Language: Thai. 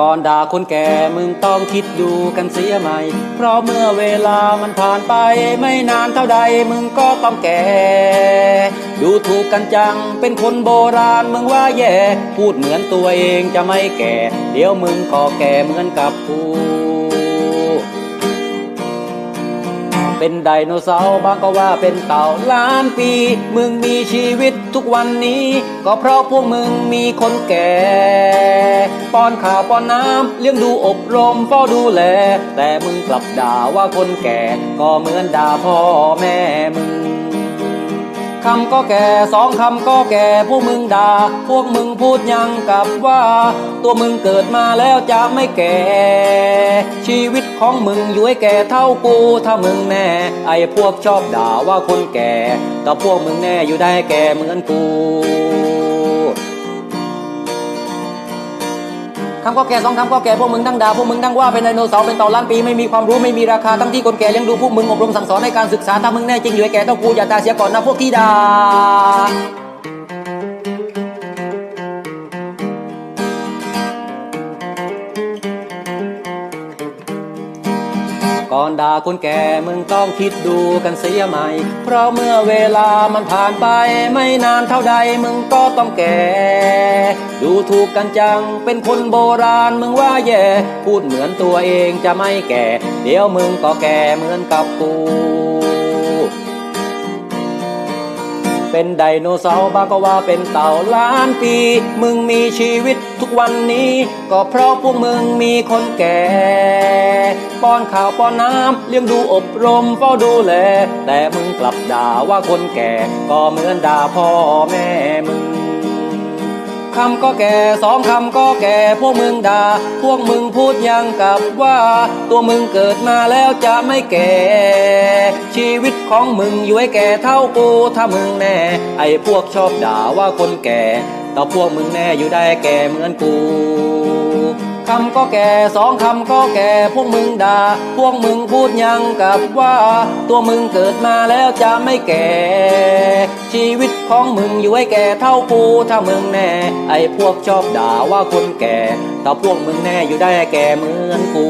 ก่อนด่าคนแก่มึงต้องคิดดูกันเสียใหม่ เพราะเมื่อเวลามันผ่านไปไม่นานเท่าใดมึงก็ต้องแก่ ดูถูกกันจังเป็นคนโบราณมึงว่าแย่ พูดเหมือนตัวเองจะไม่แก่ เดี๋ยวมึงก็แก่เหมือนกับกูเป็นไดโนเสาร์บางก็ว่าเป็นเต่าล้านปี มึงมีชีวิตทุกวันนี้ ก็เพราะพวกมึงมีคนแก่ ป้อนข้าวป้อนน้ำเลี้ยงดูอบรมเฝ้าดูแล แต่มึงกลับด่าว่าคนแก่ก็เหมือนด่าพ่อแม่มึงคำก็แก่สองคำก็แก่พวกมึงด่าพวกมึงพูดยังกับว่า ตัวมึงเกิดมาแล้วจะไม่แก่ ชีวิตของมึงอยู่ให้แก่เท่ากูถ้ามึงแน่ ไอ้พวกชอบด่าว่าคนแก่ก็พวกมึงแน่อยู่ได้แก่เหมือนกู ทำก็แก่สองทำก็แก่พวกมึงทั้งด่าพวกมึงทั้งว่าเป็นไดโนเสาร์เป็นเต่าล้านปีไม่มีความรู้ไม่มีราคาทั้งที่คนแก่เลี้ยงดูพวกมึงอบรมสั่งสอนในการศึกษาถ้ามึงแน่จริงอยู่ไอ้แก่ต้องกูอย่าตาเสียก่อนนะพวกที่ด่า ก่อนด่าคนแก่มึงต้องคิดดูกันเสียใหม่ เพราะเมื่อเวลามันผ่านไปไม่นานเท่าใดมึงก็ต้องแก่ ดูถูกกันจังเป็นคนโบราณมึงว่าแย่ พูดเหมือนตัวเองจะไม่แก่ เดี๋ยวมึงก็แก่เหมือนกับกู เป็นไดโนเสาร์บ้างก็ว่าเป็นเต่าล้านปี มึงมีชีวิตทุกวันนี้ ก็เพราะพวกมึงมีคนแก่ ป้อนข้าวป้อนน้ำเลี้ยงดูอบรมเฝ้าดูแล แต่มึงกลับด่าว่าคนแก่ ก็เหมือนด่าพ่อแม่มึง คำก็แก่สองคำก็แก่พวกมึงด่า พวกมึงพูดยังกับว่า ตัวมึงเกิดมาแล้วจะไม่แก่ ชีวิตของมึงอยู่ให้แก่เท่ากูถ้ามึงแน่ ไอ้พวกชอบด่าว่าคนแก่แต่พวกมึงแน่อยู่ได้แก่เหมือนกู คำก็แก่สองคำก็แก่พวกมึงด่า พวกมึงพูดยังกับว่า ตัวมึงเกิดมาแล้วจะไม่แก่ ชีวิตของมึงอยู่ให้แก่เท่ากูถ้ามึงแน่ ไอ้พวกชอบด่าว่าคนแก่แต่พวกมึงแน่อยู่ได้แก่เหมือนกู